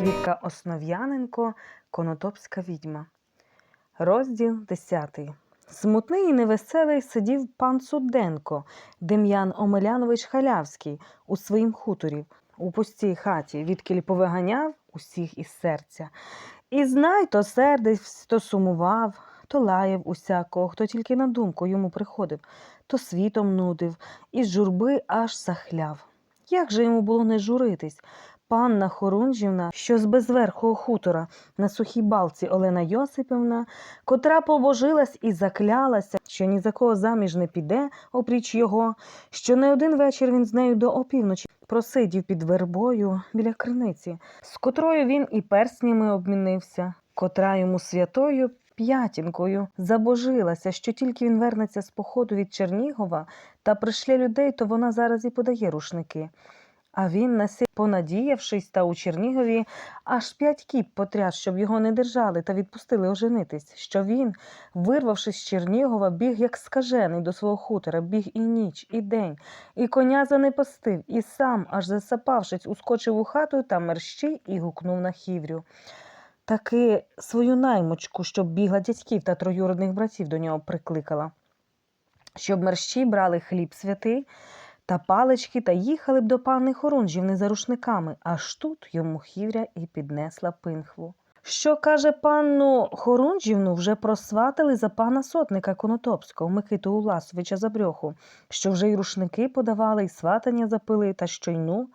Квітка Основ'яненко, Конотопська відьма. Розділ 10. Смутний і невеселий сидів пан Суденко, Дем'ян Омелянович Халявський, у своїм хуторі, у пустій хаті, відкіль повиганяв усіх із серця. І знай, то сердився, то сумував, то лаяв усякого, хто тільки на думку йому приходив, то світом нудив, і журби аж захляв. Як же йому було не журитись? Панна Хорунжівна, що з безверхого хутора на сухій балці Олена Йосипівна, котра побожилась і заклялася, що ні за кого заміж не піде, опріч його, що не один вечір він з нею до опівночі просидів під вербою біля криниці, з котрою він і перснями обмінився, котра йому святою п'ятінкою забожилася, що тільки він вернеться з походу від Чернігова та пришле людей, то вона зараз і подає рушники. А він на понадіявшись та у Чернігові аж п'ять кіп потряс, щоб його не держали та відпустили оженитись, що він, вирвавшись з Чернігова, біг як скажений до свого хутора, біг і ніч, і день, і коня занепастив, і сам, аж засапавшись, ускочив у хату та мерщій і гукнув на хіврю. Таки свою наймочку, щоб бігла дядьків та троюродних братів до нього прикликала, щоб мерщій брали хліб святий та палички та їхали б до пани Хорунжівни за рушниками, аж тут йому хівря і піднесла пинхву. Що каже панну Хорунжівну, вже просватили за пана сотника Конотопського Микиту Уласовича Забрьоху, що вже й рушники подавали, і сватання запили, та що й ну,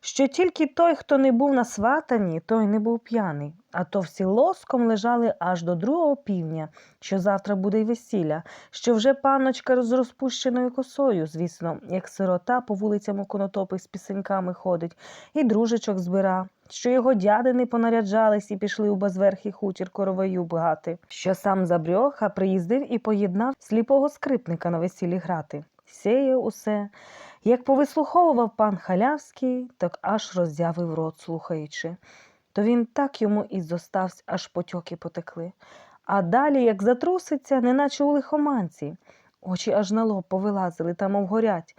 що тільки той, хто не був на сватанні, той не був п'яний, а то всі лоском лежали аж до другого півдня, що завтра буде й весілля, що вже панночка з розпущеною косою, звісно, як сирота по вулицям у конотопи з пісеньками ходить, і дружечок збира, що його дядини понаряджались і пішли у безверхий хутір короваю бгати, що сам Забрьоха приїздив і поєднав сліпого скрипника на весіллі грати. Сіє усе. Як повислуховував пан Халявський, так аж роззявив рот, слухаючи. То він так йому і зостався, аж потьоки потекли. А далі, як затруситься, неначе у лихоманці, очі аж на лоб повилазили та мов горять.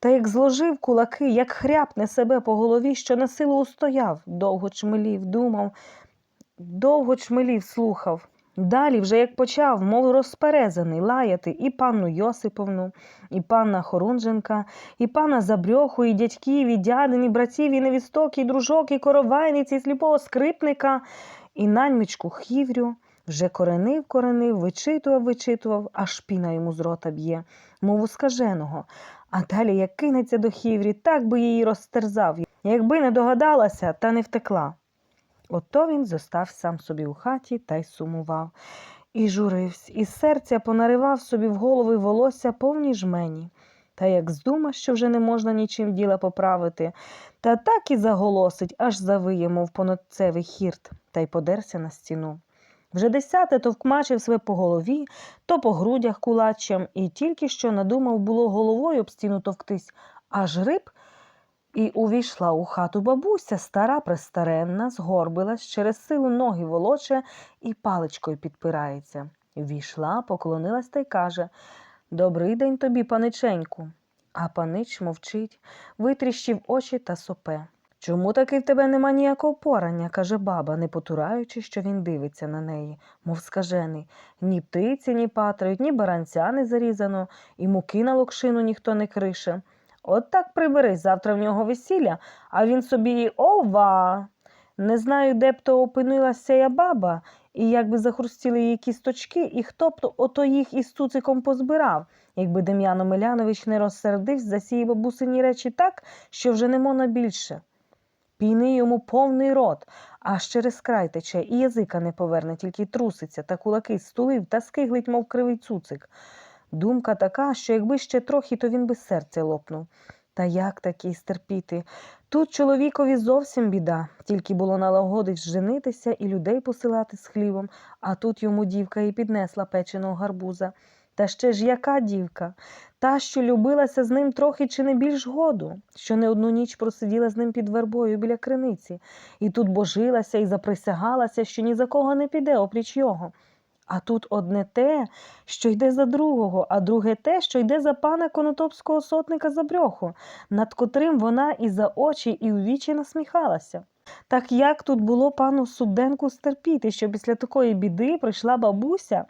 Та як зложив кулаки, як хряпне себе по голові, що на силу устояв, довго чмелів, думав, довго чмелів, слухав. Далі, вже як почав, мов розперезаний, лаяти і панну Йосиповну, і панна Хорунженка, і пана Забрьоху, і дядьків, і дядин, і братів, і невісток, і дружок, і коровайниць, і сліпого скрипника, і наймичку хіврю. Вже коренив, коренив, вичитував, вичитував, аж піна йому з рота б'є, мов у скаженого. А далі, як кинеться до хіврі, так би її розтерзав, якби не догадалася та не втекла. Ото він зостав сам собі у хаті та й сумував. І журився, і серця понаривав собі в голови волосся повні жмені. Та як здума, що вже не можна нічим діла поправити, та так і заголосить, аж завиє, мов понотцевий хірт, та й подерся на стіну. Вже десяте то вкмачив себе по голові, то по грудях кулачем, і тільки що надумав було головою об стіну товктись, аж риб і увійшла у хату бабуся, стара престаренна, згорбилась, через силу ноги волоче і паличкою підпирається. Війшла, поклонилась та й каже Добрий день тобі, паниченьку. А панич мовчить, витріщив очі та сопе. Чому таки в тебе нема ніякого порання, каже баба, не потураючи, що він дивиться на неї, мов скажений. Ні птиці, ні патрають, ні баранця не зарізано, і муки на локшину ніхто не крише. От так приберись, завтра в нього весілля, а він собі ова. Не знаю, де б то опинилася я баба, і як би захрустіли її кісточки, і хто б то ото їх із цуциком позбирав, якби Дем'ян Омелянович не розсердився за сії бабусині речі так, що вже не можна більше. Пійни йому повний рот, аж через край тече, і язика не поверне, тільки труситься, та кулаки стулив та скиглить, мов кривий цуцик. Думка така, що якби ще трохи, то він би серце лопнув. Та як такий стерпіти? Тут чоловікові зовсім біда, тільки було налагодить женитися і людей посилати з хлібом, а тут йому дівка і піднесла печеного гарбуза. Та ще ж яка дівка? Та, що любилася з ним трохи чи не більш году, що не одну ніч просиділа з ним під вербою біля криниці, і тут божилася і заприсягалася, що ні за кого не піде, опріч його. А тут одне те, що йде за другого, а друге те, що йде за пана конотопського сотника Забрьоху, над котрим вона і за очі, і у вічі насміхалася. Так як тут було пану Суденку стерпіти, що після такої біди прийшла бабуся,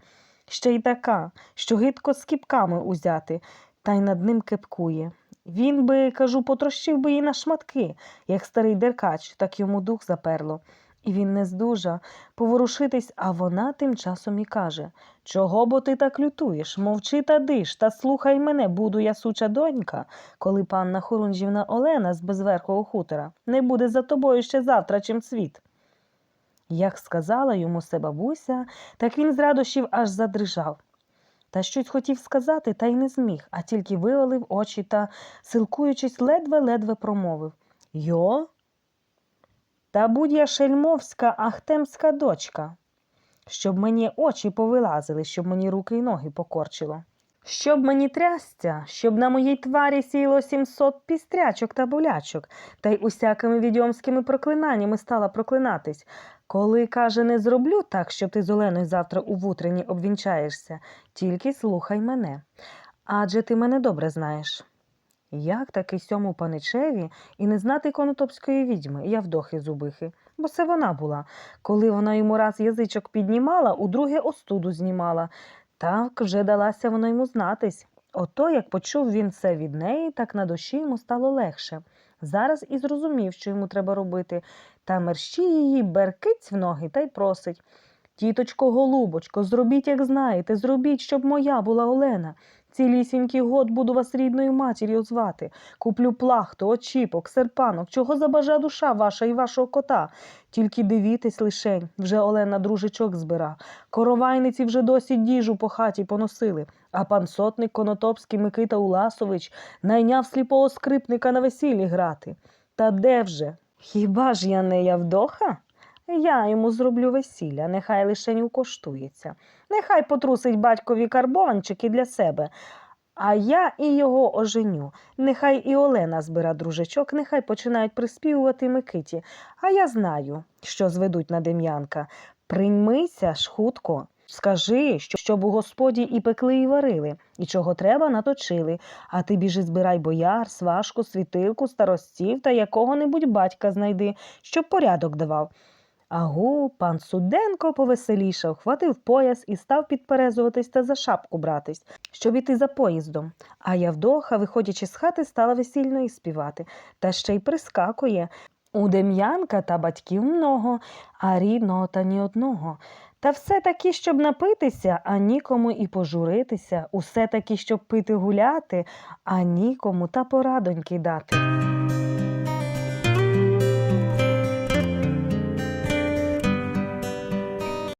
ще й така, що гидко з кіпками узяти, та й над ним кепкує. Він би, кажу, потрощив би її на шматки, як старий деркач, так йому дух заперло. І він не здужа поворушитись, а вона тим часом і каже Чого бо ти так лютуєш? Мовчи та диш, та слухай мене, буду я суча донька, коли панна Хорунжівна Олена з безверхого хутора не буде за тобою ще завтра, чим світ. Як сказала йому се бабуся, так він з радощів аж задрижав. Та щось хотів сказати, та й не зміг, а тільки вивалив очі та, силкуючись, ледве-ледве промовив Йо? Та будь я шельмовська ахтемська дочка, щоб мені очі повилазили, щоб мені руки й ноги покорчило. Щоб мені трясця, щоб на моїй тварі сіло сімсот пістрячок та болячок, та й усякими відьомськими проклинаннями стала проклинатись. Коли, каже, не зроблю так, щоб ти з Оленою завтра у вутрені обвінчаєшся, тільки слухай мене. Адже ти мене добре знаєш. Як таки сьому паничеві і не знати конотопської відьми, Явдохи Зубихи, бо це вона була. Коли вона йому раз язичок піднімала, удруге остуду знімала. Так вже далася вона йому знатись. Ото, як почув він це від неї, так на душі йому стало легше. Зараз і зрозумів, що йому треба робити, та мерщі її беркиць в ноги та й просить. Тіточко, голубочко, зробіть, як знаєте, зробіть, щоб моя була Олена. Цілісінький год буду вас рідною матір'ю звати. Куплю плахту, очіпок, серпанок, чого забажа душа ваша і вашого кота. Тільки дивітесь лишень, вже Олена дружичок збира. Коровайниці вже досі діжу по хаті поносили, а пан сотник Конотопський Микита Уласович найняв сліпого скрипника на весіллі грати. Та де вже? Хіба ж я не Явдоха? Я йому зроблю весілля, нехай лишень укоштується. Нехай потрусить батькові карбованчики для себе. А я і його оженю. Нехай і Олена збира дружечок, нехай починають приспівувати Микиті. А я знаю, що зведуть на Дем'янка. Приймися ж хутко. Скажи, щоб у господі і пекли, і варили, і чого треба, наточили. А ти біжи збирай бояр, сважку, світилку, старостів та якого-небудь батька знайди, щоб порядок давав. Агу, пан Суденко повеселішав, хватив пояс і став підперезуватись та за шапку братись, щоб іти за поїздом. А Явдоха, виходячи з хати, стала весільно і співати, та ще й прискакує. У Дем'янка та батьків много, а рідного та ні одного. Та все таки, щоб напитися, а нікому і пожуритися, усе таки, щоб пити гуляти, а нікому та порадоньки дати.